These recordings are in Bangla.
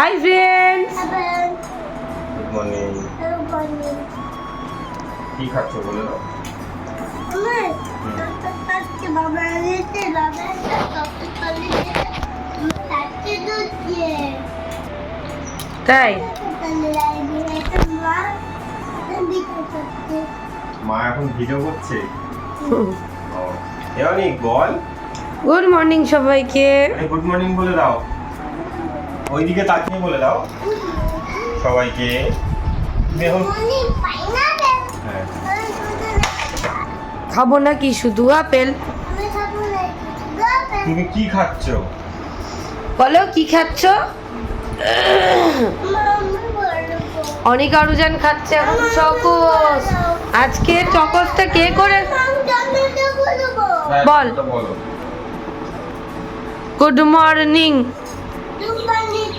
হাই ফ্রেন্ডস গুড মর্নিং কি খাচ্ছ বলে দাও তাই? মা এখন ভিডিও করছে? এমনি বল। গুড মর্নিং সবাইকে। গুড মর্নিং বলে দাও। ওইদিকে তাকিয়ে বলে দাও। সবাইকে। হ্যাঁ। খাব না কি শুধু আপেল। তুমি কি খাচ্ছ? বলো কি খাচ্ছ? অনেক আরুজান খাচ্ছে এখন চকস। আজকে চকসটা কে করে?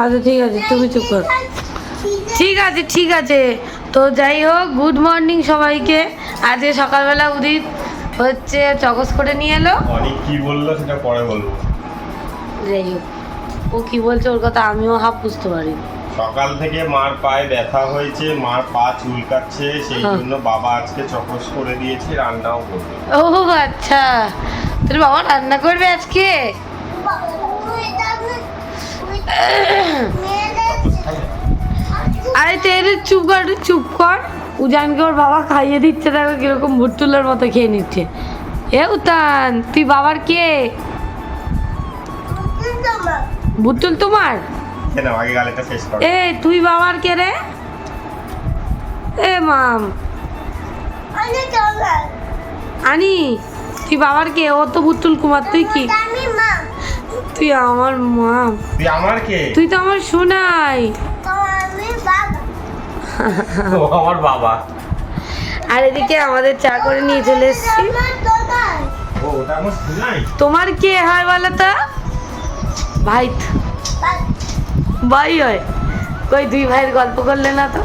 আচ্ছা ঠিক আছে তুমি চুপ কর। ঠিক আছে ঠিক আছে। তো যাই হোক গুড মর্নিং সবাইকে। আজকে সকালবেলা উদিত হচ্ছে চকস করে নিয়ে এলো। অনেক কি বলল সেটা পরে বলব। যাই হোক ও কি বলছে ওর কথা আমিও হাফ বুঝতে পারি। সকাল থেকে মার পায়ে ব্যথা হয়েছে মার পা চুলকাচ্ছে সেই হ্যাঁ। জন্য বাবা আজকে চকস করে দিয়েছে রান্নাও করবে। ও আচ্ছা তোর বাবা রান্না করবে আজকে? আরে তেরে চুপ কর একটু চুপ কর। উজানকে ওর বাবা খাইয়ে দিচ্ছে দেখো কীরকম ভুট্টুলের মতো খেয়ে নিচ্ছে। এ উতান তুই বাবার কে? ভুট্টুল তোমার? এ তুই বাবার কে রে? এ মাম। আনি তুই বাবার কে? ও তো ভুট্টুল কুমার তুই কি? তুই আমার মা। তুই আমার কে? তুই তো আমার শোনাই ও আমার বাবা। আর এদিকে আমাদের চা করে নিয়ে চলে এসেছি। তোমার কে হয় বলো তো? ভাই। ভাই হয়। কই দুই ভাইয়ের গল্প করলে না তো?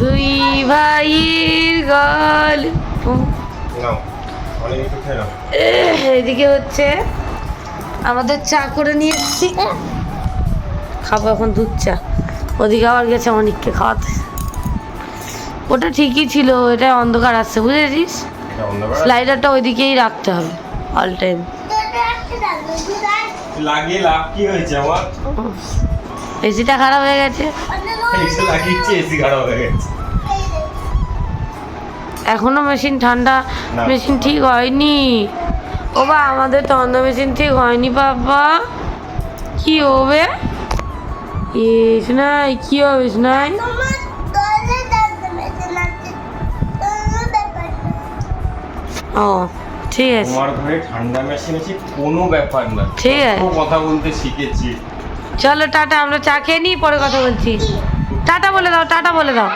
দুই ভাইয়ের গল্প। এদিকে হচ্ছে আমাদের চা করে নিয়ে এসেছি। খাব এখন দুধ চা। ওদিকে আবার গেছে অনেককে খাওয়াতে। ওটা ঠিকই ছিল এটা অন্ধকার আসছে বুঝেছিস? স্লাইডারটা ওইদিকেই রাখতে হবে অল টাইম লাগিয়ে লাভ কি হয়েছে আমার? এসিটা খারাপ হয়ে গেছে। এসে খারাপ হয়ে গেছে। এখনও মেশিন ঠান্ডা। মেশিন ঠিক হয়নি। ও বা আমাদের ঠান্ডা মেশিন ঠিক হয়নি বাবা কি হবে? নাই কি হবে নাই? ও ঠিক আছে। তোমার ঘরে ঠান্ডা মেশিন আছে কোনো ব্যাপার না। ঠিক আছে। কথা বলতে শিখেছি। চলো টাটা আমরা চা খেয়ে নিই পরে কথা বলছি। টাটা বলে দাও টাটা বলে দাও।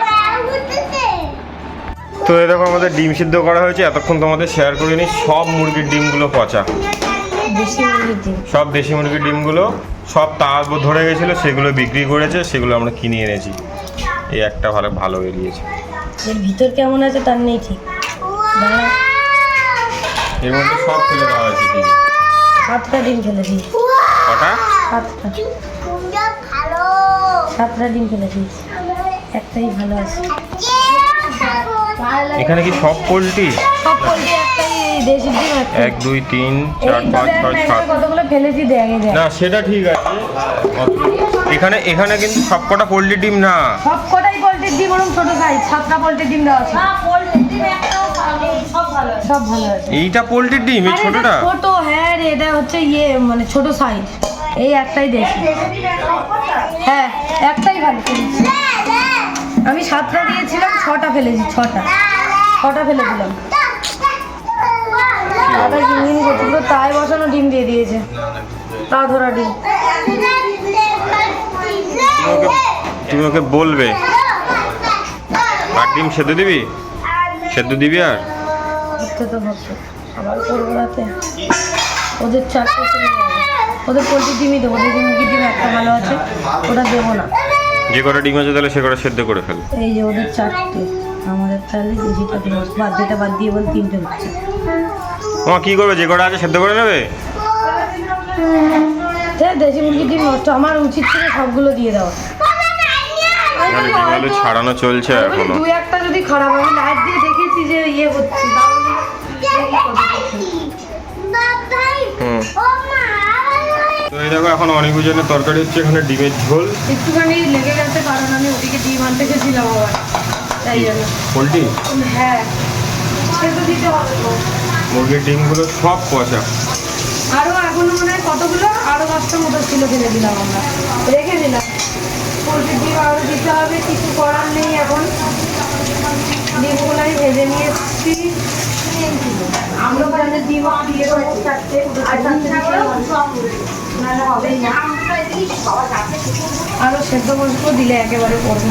তো এই দেখো আমাদের ডিম সিদ্ধ করা হয়েছে এতক্ষণ তোমাদের শেয়ার করিনি সব মুরগির ডিমগুলো পচা। বেশি মুরগির ডিম। সব দেশি মুরগির ডিমগুলো সব তার ধরে গেছিল সেগুলো বিক্রি করেছে সেগুলো আমরা কিনে এনেছি। এই একটা ভালো ভালো বেরিয়েছে এর ভিতর কেমন আছে তার নেই ঠিক। এর মধ্যে সব ফেলে দেওয়া হয়েছে ডিম। সাতটা ডিম ফেলে দিই কটা? সাতটা। সাতটা ডিম ফেলে দিয়েছি। একটাই ভালো আছে। এখানে কি সব পোলট্রি? সব পোল্ট্রি একটাই দেশি ডিম এক দুই তিন চার পাঁচ ছয় সাত। কতগুলো ফেলেছি দেখে না সেটা ঠিক আছে। এখানে এখানে কিন্তু সবকটা পোলট্রি ডিম না। সব কটাই পোল্ট্রির ডিম ওরকম ছোট সাইজ সাতটা পোল্ট্রির ডিম দেওয়া আছে। সব ভালো আছে। এইটা পোলট্রির ডিম এই ছোটটা? ছোট হ্যাঁ রে এটা হচ্ছে ইয়ে মানে ছোট সাইজ এই একটাই দেশি। হ্যাঁ একটাই ভালো। আমি সাতটা দিয়েছিলাম ছটা ফেলেছি ছটা। ছটা ফেলে দিলাম ছটা চিংড়ি কতগুলো তাই বসানো ডিম দিয়ে দিয়েছে। তা ধরা ডিম। তুমি ওকে- বলবে। আর ডিম সেদ্ধ দিবি? সেদ্ধ দিবি আর? তো ভাবছ। আবার করব রাতে? ওদের চারটে ওদের পোলট্রি ডিমই দেবো। ওদের মুরগির ডিম একটা ভালো আছে ওটা দেবো না। যে কটা ডিম আছে তাহলে সে কটা সেদ্ধ করে ফেল। এই যে ওদের চারটে আমাদের তাহলে বেশিটা বাদ যেটা বাদ দিয়ে বল তিনটে হচ্ছে। ও কি করবে? যে কটা আছে সেদ্ধ করে নেবে? হ্যাঁ দেশি মুরগির ডিম নষ্ট। আমার উচিত ছিল সবগুলো দিয়ে দেওয়া। মানে ডিম আলু ছাড়ানো চলছে এখনও দুই একটা যদি খারাপ হয়, আমি লাইট দিয়ে দেখেছি যে ইয়ে হচ্ছে। হুম। তো এই দেখো এখন অনেক জনের তরকারি হচ্ছে এখানে ডিমের ঝোল। একটুখানি লেগে গেছে কারণ আমি ওদিকে ডিম আনতে গেছিলাম আবার। তাই জন্য। পোলট্রি? হ্যাঁ। সে তো দিতে হবে। মুরগির ডিমগুলো সব পচা আরও এখনও মনে হয় কতগুলো? আরও দশটা মতো ছিল ফেলে দিলাম আমরা। রেখে দিলাম। পোলট্রির ডিম আরও দিতে হবে কিছু করার নেই এখন। ডিমগুলো নিয়ে এসেছি আমরা ওখানে ডিম দিয়ে আর সেদ্ধ বসবো দিলে একেবারে পড়বে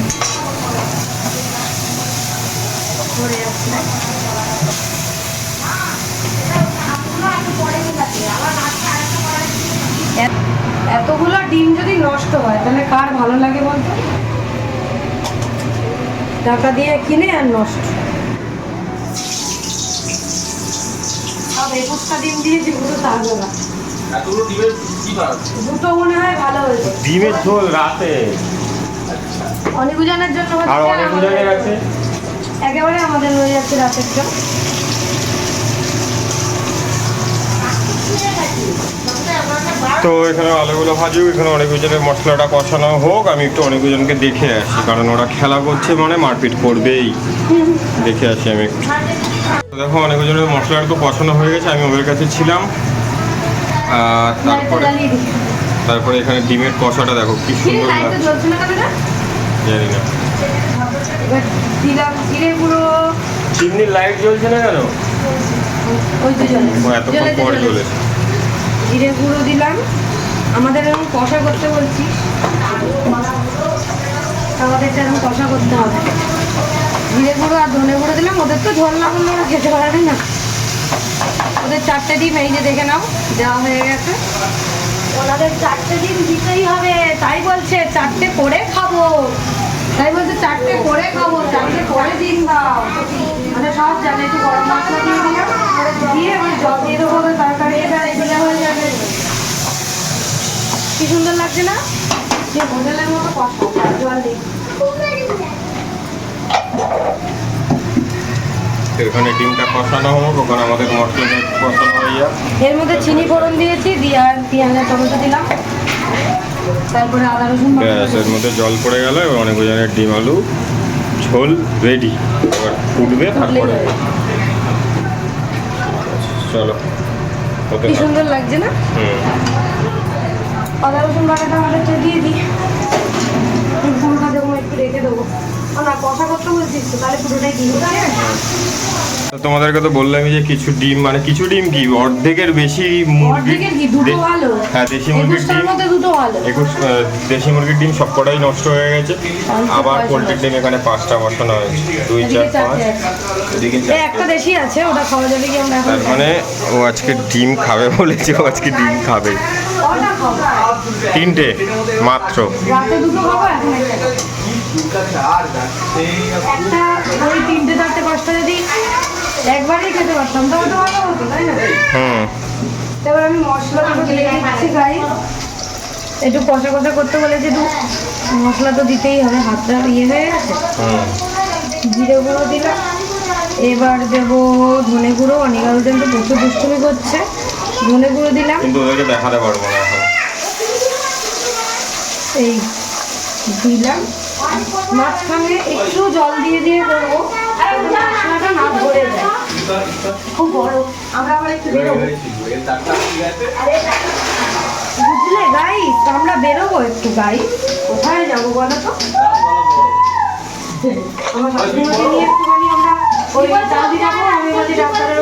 পড়ে এতগুলো ডিম যদি নষ্ট হয় তাহলে কার ভালো লাগে বলতো? টাকা দিয়ে কিনে আর নষ্ট। একুশটা ডিম দিয়েছি দুটো থাকবে না। এতগুলো ডিমের কি বার দুটো মনে হয় ভালো হয়েছে। ডিমের ঝোল রাতে। অনেক জনের জন্য আর অনেক জনের আছে? একেবারে আমাদের হয়ে যাচ্ছে রাতের জন্য। তো এখানে আলুগুলো ভাজুক এখানে অনেক জনের মশলাটা কষানো হোক আমি একটু অনেক জনকে দেখে আসি কারণ ওরা খেলা করছে মানে মারপিট করবেই। দেখে আসি আমি একটু। দেখো অনেক জনের মশলাটা তো কষানো হয়ে গেছে আমি ওদের কাছে ছিলাম। আর তারপরে তারপরে এখানে ডিমের কষাটা দেখো কি সুন্দর? জানি না। চিমনির লাইট জ্বলছে না কেন? ওই তো পর। জ্বলেছে জিরে গুঁড়ো দিলাম। আমাদের এরকম কষা করতে বলছি। আমাদের এরকম কষা করতে হবে। জিরে গুঁড়ো আর ধনে গুঁড়ো দিলাম। ওদের তো ঝোল না করলে ওরা খেতে পারবে না। ওদের চারটে ডিম এই যে দেখে নাও দেওয়া হয়ে গেছে। ওনাদের চারটে ডিম দিতেই হবে। তাই বলছে চারটে করে খাব। তাই বলছে চারটে করে খাব চারটে করে দিন দাও। মানে সব জানে একটু গরম মশলা দিয়ে দিলাম। দিয়ে জল দিয়ে দেবো ওদের তরকারি হয়ে যাবে। কি সুন্দর লাগছে না? যে হোটেলের মতো কষা জল দিই এখানে ডিমটা কষানো হোক ওখানে আমাদের মশলাটা কষানো এর মধ্যে চিনি ফোড়ন দিয়েছি দিয়ে আর পেঁয়াজের টমেটো দিলাম। তারপরে আদা রসুন ব্যাস এর মধ্যে জল পড়ে গেল অনেক জনের ডিম আলু ঝোল রেডি এবার ফুটবে তারপরে চলো কি সুন্দর লাগছে না? হুম। আদা রসুন বাটাটা আমাদের দিয়ে দিই। দেবো একটু রেখে দেবো। তোমাদেরকে তো বললামই যে কিছু ডিম মানে কিছু ডিম কি? অর্ধেকের বেশি মুরগি হ্যাঁ দেশি মুরগির ডিম একুশ দেশি মুরগির ডিম সবকটাই নষ্ট হয়ে গেছে। আবার পোলট্রির ডিম এখানে পাঁচটা বসানো হয়েছে দুই চার পাঁচ। এদিকে একটা দেশি আছে ওটা খাওয়া যাবে কি আমরা তার মানে ও আজকে ডিম খাবে বলেছে ও আজকে ডিম খাব। তিনটে মাত্র। একবারেই খেতে পারতাম তো ভালো হতো তাই না? হুম। এবার আমি মশলা তো দিয়ে দিচ্ছি গাই একটু কষা কষা করতে বলেছে একটু মশলা তো দিতেই হবে হাতটা ইয়ে হয়ে গেছে। জিরে গুঁড়ো দিলাম। এবার দেবো ধনে গুঁড়ো অনেক আলু তো প্রচুর দুষ্টুমি করছে। ধনে গুঁড়ো দিলাম। কিন্তু ওদেরকে দেখাতে পারব না এখন। এই দিলাম। মাঝখানে একটু জল দিয়ে দিয়ে করব। মশলাটা না ধরে যায়। খুব বড়। আমরা আবার একটু বেরোবো। বুঝলে গাইস আমরা বেরোবো একটু গাইস কোথায় যাব বলো তো? আমার শাশুড়িমাকে নিয়ে একটুখানি আমরা ওই দাদি যাব আমি ডাক্তারের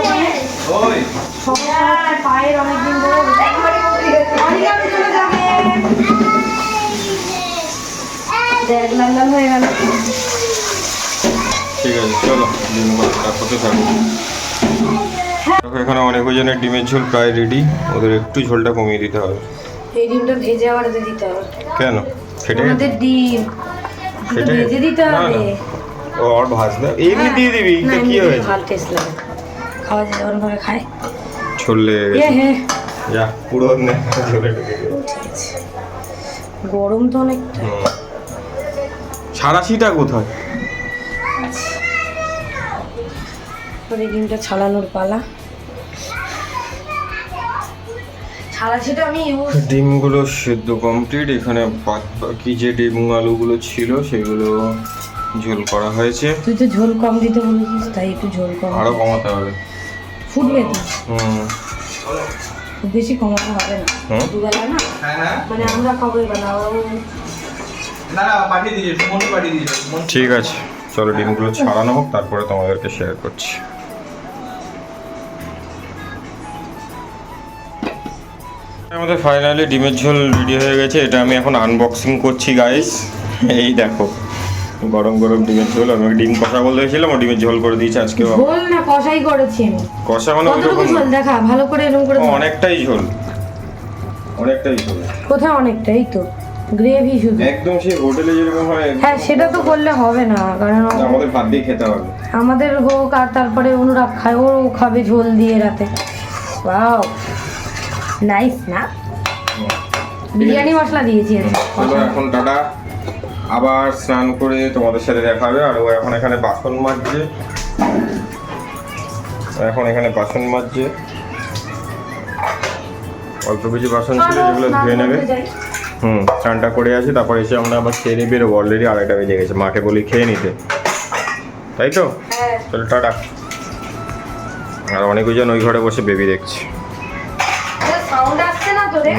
পায়ের অনেকদিন হয়ে গেল। ঠিক আছে চলো। হতে থাকো এখানে অনেক ওজনের ডিমের ঝোল প্রায় রেডি ওদের একটু ঝোলটা কমিয়ে দিতে হবে। এই ডিমটা ভেজে আবার দিতে হবে। কেন? ফেটে? ডিম। ভেজে দিতে হবে। ভাজতে এমনি দিয়ে দিবি? কি হয়েছে? ভালো টেস্ট লাগে। খাওয়া যায় যেমন খায়। হ্যাঁ যা পুরো গরম তো অনেকটা। হুম। ছাড়াছিটা কোথায়? এবার এই ডিমটা ছাড়ানোর পালা। ছাড়াছিটা আমি ইউজ ডিমগুলো সেদ্ধ কমপ্লিট এখানে বাকি যে ডিম আলুগুলো ছিল সেগুলো ঝোল করা হয়েছে। তুই তো ঝোল কম দিতে বলেছিস তাই একটু ঝোল কম আরও কমাতে হবে। ফুটবে তো। বেশি কমাতে হবে না। দুবেলা না? হ্যাঁ হ্যাঁ। মানে আমরা খাব এবার না ঠিক আছে চলো ডিমগুলো ছাড়ানো হোক তারপরে তোমাদেরকে শেয়ার করছি। আমাদের ফাইনালি ডিমের ঝোল রেডি হয়ে গেছে এটা আমি এখন আনবক্সিং করছি গাইস এই দেখো। গরম গরম ডিমের ঝোল ওকে ডিম কষা বলতে গেছিলাম ও ডিমের ঝোল করে দিয়েছে আজকে ঝোল না কষাই করেছি আমি। কষা মানে কতটুকু ঝোল? দেখা ভালো করে এরকম করে অনেকটাই ঝোল। অনেকটাই ঝোল। কোথায় অনেকটাই তো গ্রেভি শুধু। একদম সেই হোটেলে যেরকম হয় হ্যাঁ সেটা তো করলে হবে না কারণ আমাদের ভাত দিয়ে খেতে হবে। আমাদের হোক আর তারপরে অনুরাগ খায় ও খাবে ঝোল দিয়ে রাতে। ওয়াও নাইস না? বিরিয়ানি মশলা দিয়েছি। এখন টাটা। আবার স্নান করে তোমাদের সাথে দেখা হবে। আর ও এখন এখানে বাসন মাজছে। এখন এখানে বাসন মাজছে। অল্প কিছু বাসন ছিল যেগুলো ধুয়ে নেবে। হুম স্নানটা করে আসি তারপর এসে আমরা আবার খেয়ে নিয়ে বেরোবো। অলরেডি আড়াইটা বেজে গেছে। মাকে বলি খেয়ে নিতে। তাই তো? হ্যাঁ। চলো টাটা। আর অনেকজন ওই ঘরে বসে বেবি দেখছে।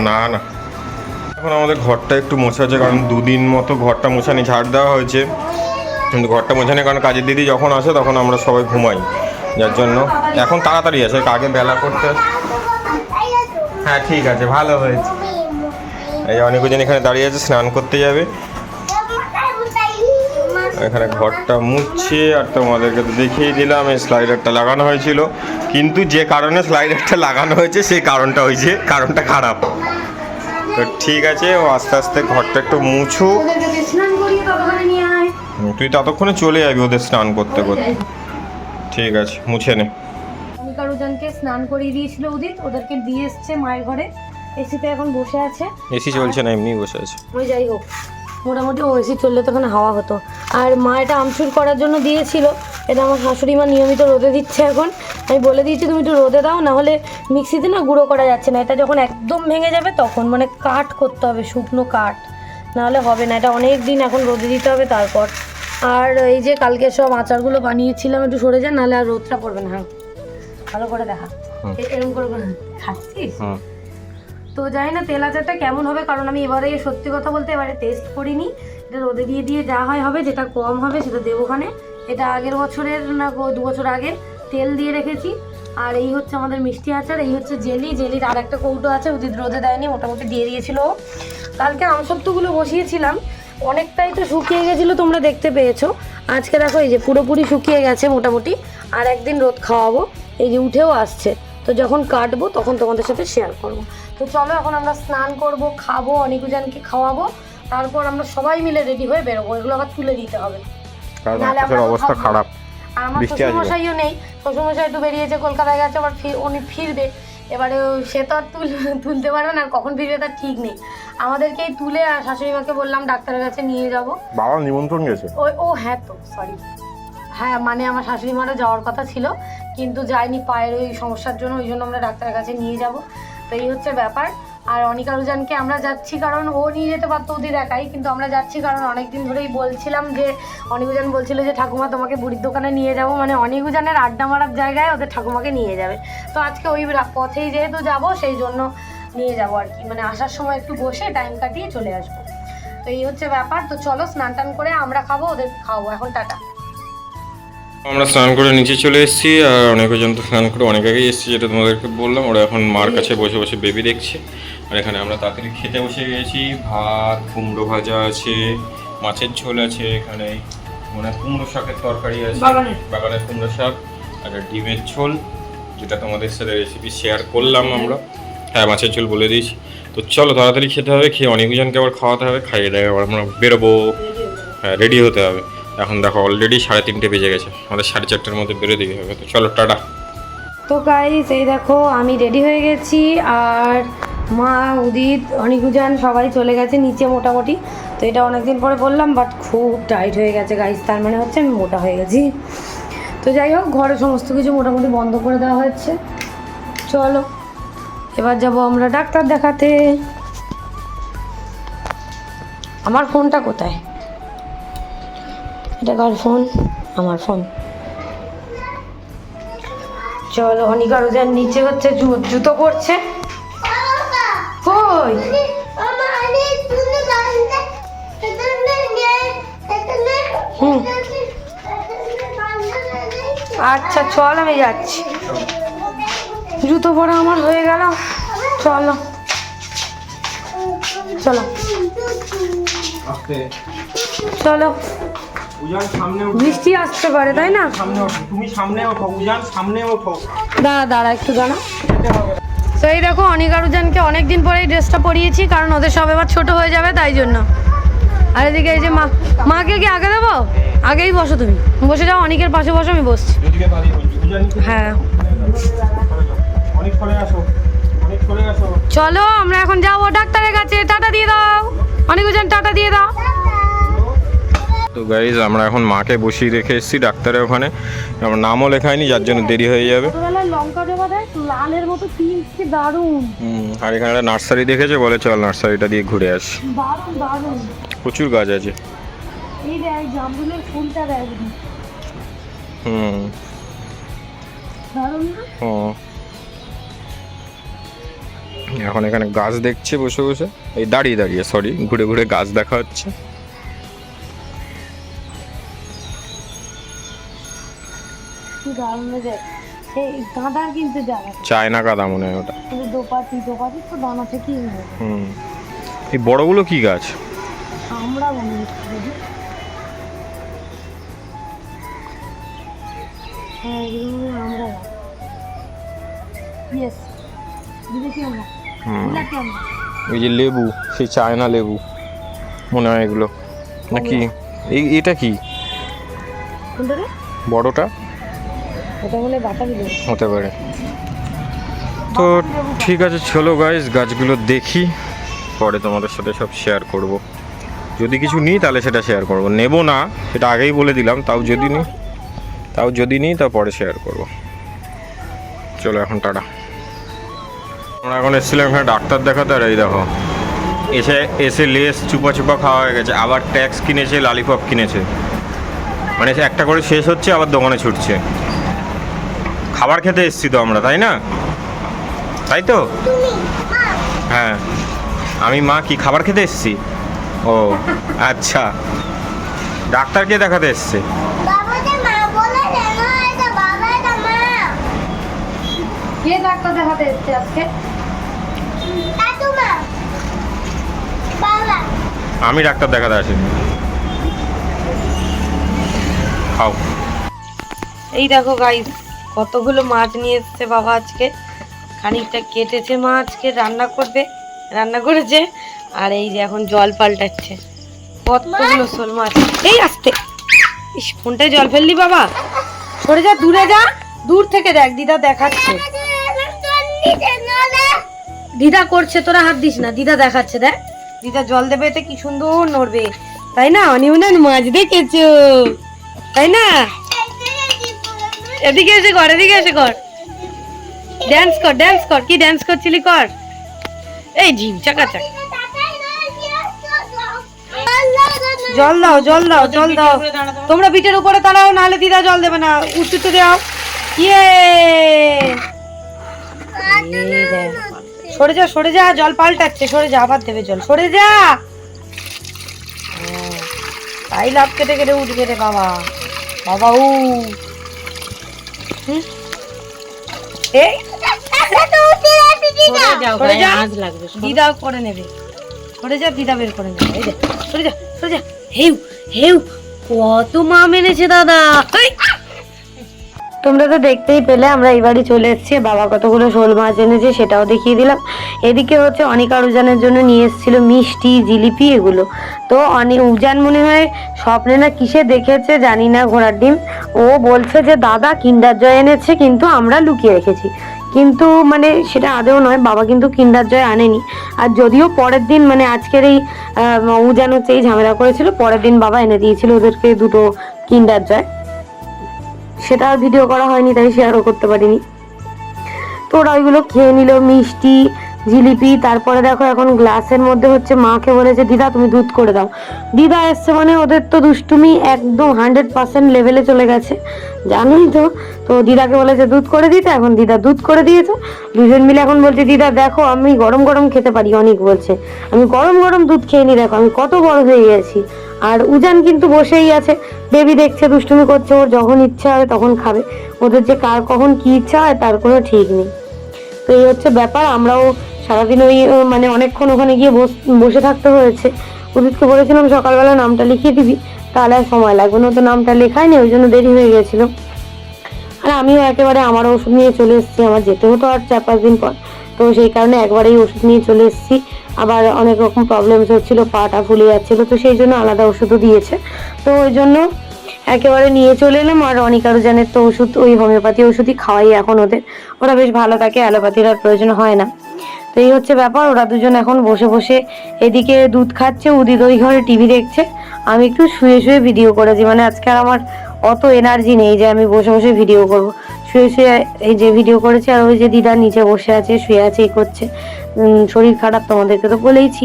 না না। এখন আমাদের ঘরটা একটু মোছা আছে কারণ দুদিন মতো ঘরটা মোছানি ঝাড় দেওয়া হয়েছে। কিন্তু ঘরটা মোছানি কারণ কাজের দিদি যখন আসে তখন আমরা সবাই ঘুমাই। যার জন্য এখন তাড়াতাড়ি আসে আগে বেলা করতে হ্যাঁ ঠিক আছে, ভালো হয়েছে। এই অনেকজন এখানে দাঁড়িয়ে আছে, স্নান করতে যাবে। এখানে ঘরটা মুছছে, আর তোমাদেরকে তো দেখিয়ে দিলাম, এই স্লাইডারটা লাগানো হয়েছিল। কিন্তু যে কারণে স্লাইডারটা লাগানো হয়েছে, সেই কারণটা হয়েছে, কারণটা খারাপ। তো ঠিক আছে ও আস্তে আস্তে ঘরটা একটু মুছু। তুই ততক্ষণে চলে যাবি ওদের স্নান করতে করতে। ঠিক আছে মুছে নে। অমিকা রুজানকে স্নান করিয়ে দিয়েছিল উদিত ওদেরকে দিয়ে এসছে মায়ের ঘরে। এসিতে এখন বসে আছে। এসি চলছে না এমনি বসে আছে। ওই যাই হোক মোটামুটি ও এসি চললে তখন হাওয়া হতো। আর মা এটা আমচুর করার জন্য দিয়েছিল এটা আমার শাশুড়ি মা নিয়মিত রোদে দিচ্ছে এখন। আমি বলে দিয়েছি তুমি একটু রোদে দাও না হলে মিক্সিতে না গুঁড়ো করা যাচ্ছে না। এটা যখন একদম ভেঙে যাবে তখন মানে কাঠ করতে হবে শুকনো কাঠ নাহলে হবে না এটা অনেক দিন এখন রোদে দিতে হবে তারপর। আর এই যে কালকে সব আচারগুলো বানিয়েছিলাম একটু সরে যান নাহলে আর রোদটা পড়বে না। হ্যাঁ ভালো করে দেখা। এরকম করে খাচ্ছিস? তো জানি না তেল আচারটা কেমন হবে? কারণ আমি এবারে সত্যি কথা বলতে এবারে টেস্ট করিনি। এটা রোদে দিয়ে দিয়ে যা হয় হবে যেটা কম হবে সেটা দেবো ওখানে। এটা আগের বছরের না গো- দু বছর আগে তেল দিয়ে রেখেছি। আর এই হচ্ছে আমাদের মিষ্টি আচার এই হচ্ছে জেলি। জেলির আর একটা কৌটো আছে উদিত রোদে দেয়নি মোটামুটি দিয়ে দিয়েছিল। কালকে আমসত্ত্বগুলো বসিয়েছিলাম। অনেকটাই তো শুকিয়ে গেছিল তোমরা দেখতে পেয়েছ। আজকে দেখো এই যে পুরোপুরি শুকিয়ে গেছে মোটামুটি। আর একদিন রোদ খাওয়াবো এই যে উঠেও আসছে। তো যখন কাটবো তখন তোমাদের সাথে শেয়ার করব। তো চলো এখন আমরা স্নান করব খাব অনেকজনকে খাওয়াবো। তারপর আমরা সবাই মিলে রেডি হয়ে বেরোবো। এগুলো আবার তুলে দিতে হবে। অবস্থা খারাপ। আর আমার শ্বশুরমশাইও নেই। শ্বশুরমশাই একটু বেরিয়েছে কলকাতায় গেছে আবার উনি ফিরবে। এবারে সে তো আর তুলতে পারবে না আর কখন ফিরবে তার ঠিক নেই। আমাদেরকেই তুলে আর শাশুড়ি মাকে বললাম ডাক্তারের কাছে নিয়ে যাব। বাবা নিমন্ত্রণ গেছে? ওই ও হ্যাঁ তো সরি হ্যাঁ মানে আমার শাশুড়ি মারও যাওয়ার কথা ছিল কিন্তু যায়নি পায়ের ওই সমস্যার জন্য ওই জন্য আমরা ডাক্তারের কাছে নিয়ে যাব। তো এই হচ্ছে ব্যাপার। আর অনিকা রুজানকে আমরা যাচ্ছি কারণ ও নিয়ে যেতে পারতো ওদের একাই কিন্তু আমরা যাচ্ছি কারণ অনেকদিন ধরেই বলছিলাম যে অনিকুজান বলছিল যে ঠাকুমা তোমাকে বুড়ির দোকানে নিয়ে যাব। মানে অনিকুজানের আড্ডা মারার জায়গায় ওদের ঠাকুমাকে নিয়ে যাবে। তো আজকে ওই পথেই যেহেতু যাব সেই জন্য নিয়ে যাব আর কি। মানে আসার সময় একটু বসে টাইম কাটিয়ে চলে আসব। তো এই হচ্ছে ব্যাপার। তো চলো স্নান টান করে আমরা খাব ওদের খাব এখন টাটা। আমরা স্নান করে নিচে চলে এসেছি আর অনেকজন তো স্নান করে অনেক আগেই এসেছি যেটা তোমাদেরকে বললাম। ওরা এখন মার কাছে বসে বসে বেবি দেখছে। আর এখানে আমরা তাড়াতাড়ি খেতে বসে গেছি। ভাত কুমড়ো ভাজা আছে মাছের ঝোল আছে এখানে। মানে কুমড়ো শাকের তরকারি আছে। বাগানের। কুমড়ো শাক আর ডিমের ঝোল যেটা তোমাদের সাথে রেসিপি শেয়ার করলাম আমরা। হ্যাঁ মাছের ঝোল বলে দিয়েছি। তো চলো তাড়াতাড়ি খেতে হবে খেয়ে অনেকজনকে আবার খাওয়াতে হবে খাইয়ে দেয় আবার আমরা বেরোবো। হ্যাঁ রেডি হতে হবে। এখন দেখো অলরেডি সাড়ে তিনটে বেজে গেছে আমাদের সাড়ে চারটের মধ্যে বেরো দিতে হবে। তো চলো টাটা। তো গাইস এই দেখো আমি রেডি হয়ে গেছি। আর মা, উদিত অনিকুজান সবাই চলে গেছে নিচে মোটামুটি। তো এটা অনেকদিন পরে বললাম বাট খুব টাইট হয়ে গেছে গাইস তার মানে হচ্ছে আমি মোটা হয়ে গেছি। তো যাই হোক, ঘরে সমস্ত কিছু মোটামুটি বন্ধ করে দেওয়া হয়েছে। চলো, এবার যাব আমরা ডাক্তার দেখাতে। আমার ফোনটা কোথায়? এটা কার ফোন? আমার ফোন। চলো অনিকা রোজার নিচে হচ্ছে জুতো করছে কই। আচ্ছা চল আমি যাচ্ছি। জুতো পরা আমার হয়ে গেল। চলো। চলো। চলো। সামনে বৃষ্টি আসতে পারে তাই না? সামনে ওঠো তুমি সামনে ওঠো উজান সামনে ওঠো। দাঁড়া দাঁড়া একটু দাঁড়া। এই দেখো অনিকা রুজানকে অনেক দিন পরে এই ড্রেসটা পরিয়েছি কারণ ওদের সব এবার ছোট হয়ে যাবে তাই জন্য। আর এদিকে এই যে মা মাকে কি আগে দেবো? আগেই বসো তুমি। বসে যাও অনিকের পাশে বসো আমি বসছি। হ্যাঁ। চলে আমরা এখন যাব ডাক্তারের কাছে। টাটা দিয়ে দাও। অনেক টাটা দিয়ে দাও। তো গাইজ আমরা এখন মাকে বসিয়ে রেখে এসেছি ডাক্তারের ওখানে। আমার নামও লেখায়নি যার জন্য দেরি হয়ে যাবে। লঙ্কা জবা দেয় লালের মতো দারুণ। হুম, আর এখানে একটা নার্সারি দেখেছে? বলে চল নার্সারিটা দিয়ে ঘুরে আসি। দারুণ দারুণ। প্রচুর গাছ আছে। এই দেখ জামরুলের ফুলটা দেখ। হুম। দারুণ ও এখন এখানে গাছ দেখছে বসে বসে। এই দাঁড়িয়ে দাঁড়িয়ে সরি ঘুরে ঘুরে গাছ দেখা হচ্ছে। দারুণ গাঁদা কিনতে চায়না কাদা মনে হয় ওটা। দোপাতি দোপাতি তো দানা থেকেই হুম। এই বড়গুলো কি গাছ? আমরা হ্যাঁ এগুলো মনে আমরা ইয়েস বিদেশি আমরা। হুম। এই যে লেবু সেই চায়না লেবু মনে হয় এগুলো। নাকি? এই এটা কি? বড়টা? হতে পারে। তো ঠিক আছে, চলো গাইস গাছগুলো দেখি। পরে তোমাদের সাথে সব শেয়ার করব। যদি কিছু নিই, তাহলে সেটা শেয়ার করব। নেব না, সেটা আগেই বলে দিলাম, তাও যদি নিই, তাও যদি নিই তা পরে শেয়ার করব। চলো এখন, টাটা। আমরা এখন এসেছিলাম এখানে ডাক্তার দেখাতে, আর এই দেখো, এসে এসে লেস চুপা চুপা খাওয়া হয়ে গেছে। আবার ট্যাক্স কিনেছে লালিপপ কিনেছে। মানে একটা করে শেষ হচ্ছে, আবার দোকানে ছুটছে। খাবার খেতে এসেছি তো আমরা তাই না? তাই তো? হ্যাঁ। আমি মা কি খাবার খেতে এসেছি? ও আচ্ছা। ডাক্তারকে দেখাতে এসছে? কে ডাক্তার দেখাতে এসছে আজকে? আমি ডাক্তার দেখাতে আসি খাও। এই দেখো গাইস কতগুলো মাছ নিয়ে এসছে বাবা আজকে? খানিকটা কেটেছে মা আজকে রান্না করবে রান্না করেছে আর এই যে এখন জল পাল্টাচ্ছে। কতগুলো শোল মাছ। এই আসতে। ইস ফোনটায় জল ফেললি বাবা। সরে যা দূরে যা। দূর থেকে দেখ দিদা দেখাচ্ছে। দিদা করছে তোরা হাত দিস না দিদা দেখাচ্ছে দেখ। দিদা জল দেবে এতে কি সুন্দর নড়বে। তাই না? অনিমন মাছ দেখেছ? তাই না? এদিকে এসে কর এদিকে এসে কর। ড্যান্স কর ড্যান্স কর। কি ড্যান্স করছিলি কর? এই ঝিম চাকা চাক জল দাও জল দাও জল দাও। তোমরা পিঠের উপরে দাঁড়াও নাহলে দিদা জল দেবে না। উঁচুতে দাও। ইয়ে। সরে যা সরে যা জল পাল্টাচ্ছে সরে যা আবার দেবে জল। সরে যা। তাই লাভ কেটে কেটে উঠবে রে বাবা। বাবা উ? এই দিদা করে নেবে। করে যা দিদা বের করে নেবে। এই যা সরে যা সরে যা। হেউ হেউ কত মা মেনেছে দাদা! তোমরা তো দেখতেই পেলে, আমরা এই বাড়ি চলে এসেছি বাবা কতগুলো শোল মাছ এনেছে সেটাও দেখিয়ে দিলাম। এদিকে হচ্ছে অনিকা উজানের জন্য নিয়ে এসেছিল মিষ্টি, জিলিপি এগুলো। তো অনি, উজান মনে হয় স্বপ্নে না কিসে দেখেছে জানি না ঘোড়ার ডিম। ও বলছে যে, দাদা, কিন্ডার জয় এনেছে, কিন্তু আমরা লুকিয়ে রেখেছি। কিন্তু মানে সেটা আদেও নয়, বাবা কিন্তু কিন্ডার জয় আনেনি। আর যদিও পরের দিন মানে আজকের এই উজান হচ্ছে এই ঝামেলা করেছিল, পরের দিন বাবা এনে দিয়েছিল ওদেরকে দুটো কিন্ডার জয়। সেটা ভিডিও করা হয়নি তাই শেয়ারও করতে পারিনি। তো ওরা ওইগুলো খেয়ে নিল মিষ্টি জিলিপি, তারপরে দেখো এখন গ্লাসের মধ্যে হচ্ছে মাকে বলেছে, দিদা, তুমি দুধ করে দাও। দিদা এসছে মানে ওদের তো দুষ্টুমি একদম হান্ড্রেড পার্সেন্ট লেভেলে চলে গেছে। জানোই তো। তো দিদাকে বলেছে, দুধ করে দিতে? এখন দিদা, দুধ করে দিয়েছে। দুজন মিলে এখন বলছে, দিদা, দেখো, আমি গরম গরম খেতে পারি। অনেক বলছে, আমি গরম গরম দুধ খেয়ে নি, দেখো, আমি কত বড় হয়ে গেছি। আর উজান কিন্তু বসেই আছে। বেবি দেখছে দুষ্টুমি করছে, ওর যখন ইচ্ছা হবে তখন খাবে। ওদের যে কার কখন কি ইচ্ছা হয় তার কোনো ঠিক নেই। তো এই হচ্ছে ব্যাপার, আমরাও সারাদিন ওই মানে অনেকক্ষণ ওখানে গিয়ে বস- থাকতে হয়েছে। উদিতকে বলেছিলাম, সকালবেলা নামটা লিখিয়ে দিবি, তাহলে আর সময় লাগবে না। তো নামটা লেখায়নি, ওই জন্য দেরি হয়ে গেছিল আর আমিও একেবারে আমার ওষুধ নিয়ে চলে এসেছি, আমার যেতে হতো আর চার পাঁচ দিন পর। তো সেই কারণে একবারেই ওষুধ নিয়ে চলে এসেছি। আবার অনেক রকম প্রবলেমস হচ্ছিল, পাটা ফুলে যাচ্ছিল, তো সেই জন্য আলাদা ওষুধও দিয়েছে। তো ওই জন্য একেবারে নিয়ে চলে এলাম, আর অনেক আরও জানের তো ওষুধ, ওই হোমিওপ্যাথি ওষুধই খাওয়াই এখন ওদের। ওরা বেশ ভালো থাকে, অ্যালোপ্যাথির আর প্রয়োজন হয় না। তো এই হচ্ছে ব্যাপার, ওরা দুজন এখন বসে বসে এদিকে দুধ খাচ্ছে, উদিত ওই ঘরে টিভি দেখছে। আমি একটু শুয়ে শুয়ে ভিডিও করেছি মানে আজকে আর আমার অত এনার্জি নেই যে আমি বসে বসে ভিডিও করব। শুয়ে শুয়ে এই যে ভিডিও করেছি, আর ওই যে দিদা নিচে বসে আছে, শুয়ে আছে এই করছে। শরীর খারাপ তোমাদেরকে তো বলেইছি।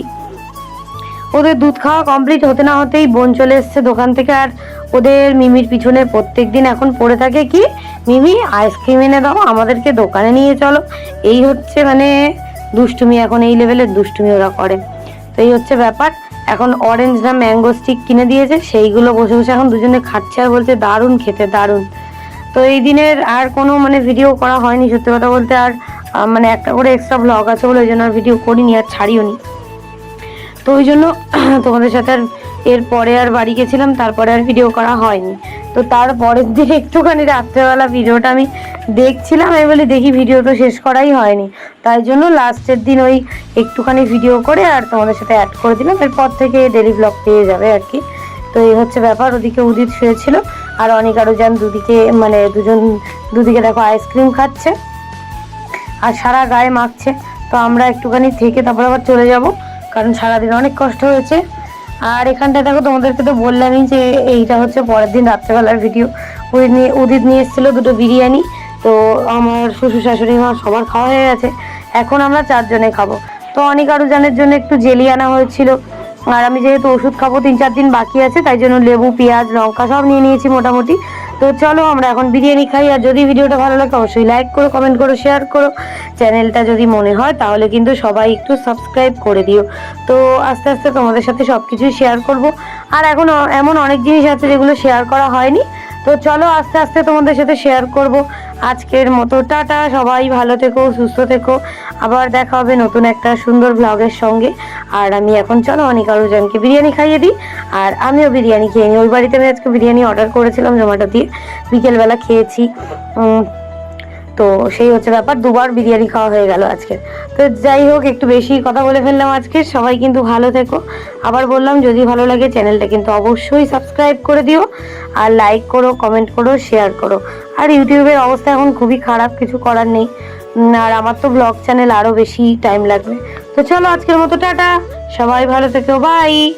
ওদের দুধ খাওয়া কমপ্লিট হতে না হতেই বোন চলে এসছে দোকান থেকে, আর ওদের মিমির পিছনে প্রত্যেক দিন এখন পড়ে থাকে কি, মিমি আইসক্রিম এনে দাও, আমাদেরকে দোকানে নিয়ে চলো। এই হচ্ছে মানে দুষ্টুমি এখন এই লেভেলের দুষ্টুমি ওরা করে। তো এই হচ্ছে ব্যাপার। এখন অরেঞ্জ না ম্যাঙ্গো স্টিক কিনে দিয়েছে, সেইগুলো বসে বসে এখন দুজনে খাচ্ছে আর বলছে, দারুণ খেতে, দারুণ। তো এই দিনের আর কোনো মানে ভিডিও করা হয়নি সত্যি কথা বলতে, আর মানে একটা করে এক্সট্রা ব্লগ আছে বলে ওই জন্য আর ভিডিও করিনি আর ছাড়িও নি তো ওই জন্য তোমাদের সাথে আর এর পরে আর বাড়ি গেছিলাম, তারপরে আর ভিডিও করা হয়নি। তো তারপরের দিন একটুখানি রাত্রেবেলা ভিডিওটা আমি দেখছিলাম, আমি বলি দেখি ভিডিও তো শেষ করাই হয়নি। তাই জন্য লাস্টের দিন ওই একটুখানি ভিডিও করে আর তোমাদের সাথে অ্যাড করে দিলাম। এরপর থেকে ডেলি ব্লগ পেয়ে যাবে আর কি। তো এই হচ্ছে ব্যাপার, ওদিকে উদিত শুয়েছিল, আর অনেক আরও যান দুদিকে মানে দুজন দুদিকে দেখো আইসক্রিম খাচ্ছে, আর সারা গায়ে মাখছে। তো আমরা একটুখানি থেকে তারপর আবার চলে যাব, কারণ সারাদিন অনেক কষ্ট হয়েছে। আর এখানটা দেখো, তোমাদেরকে তো বললামই যে এইটা হচ্ছে পরের দিন রাত্রেবেলার ভিডিও উদিত নিয়ে উদিত নিয়ে এসেছিল দুটো বিরিয়ানি। তো আমার শ্বশুর শাশুড়ি মা সবার খাওয়া হয়ে গেছে। এখন আমরা চারজনে খাব। তো অনেক আরও জানের জন্য একটু জেলি আনা হয়েছিল। আর আমি যেহেতু ওষুধ খাব, তিন চার দিন বাকি আছে, তাই জন্য লেবু, পেঁয়াজ, লঙ্কা সব নিয়ে নিয়েছি মোটামুটি। তো চলো আমরা এখন বিরিয়ানি খাই, আর যদি ভিডিওটা ভালো লাগে অবশ্যই লাইক করো কমেন্ট করো শেয়ার করো। চ্যানেলটা যদি মনে হয়, তাহলে কিন্তু সবাই একটু সাবস্ক্রাইব করে দিও। তো আস্তে আস্তে তোমাদের সাথে সব কিছুই শেয়ার করব। আর এখন এমন অনেক জিনিস আছে যেগুলো শেয়ার করা হয়নি। তো চলো আস্তে আস্তে তোমাদের সাথে শেয়ার করব। আজকের মতো টাটা, সবাই ভালো থেকো, সুস্থ থেকো। আবার দেখা হবে নতুন একটা সুন্দর ব্লগের সঙ্গে। আর আমি এখন, চলো অনেক আরও জনকে বিরিয়ানি খাইয়ে দিই। আর আমিও বিরিয়ানি খেয়ে নিই। ওই বাড়িতে আমি আজকে বিরিয়ানি অর্ডার করেছিলাম জোম্যাটো দিয়ে। বিকেলবেলা খেয়েছি। তো সেই হচ্ছে ব্যাপার, দুবার বিরিয়ানি খাওয়া হয়ে গেল আজকে। তো যাই হোক, একটু বেশি কথা বলে ফেললাম আজকে, সবাই কিন্তু ভালো থেকো। আবার বললাম, যদি ভালো লাগে চ্যানেলটা কিন্তু অবশ্যই সাবস্ক্রাইব করে দিও, আর লাইক করো, কমেন্ট করো, শেয়ার করো। আর ইউটিউবের অবস্থা এখন খুবই খারাপ, কিছু করার নেই। আর আমার তো ব্লগ চ্যানেল আরও বেশি টাইম লাগবে। তো চলো আজকের মতো, টাটা। সবাই ভালো থেকো, বাই।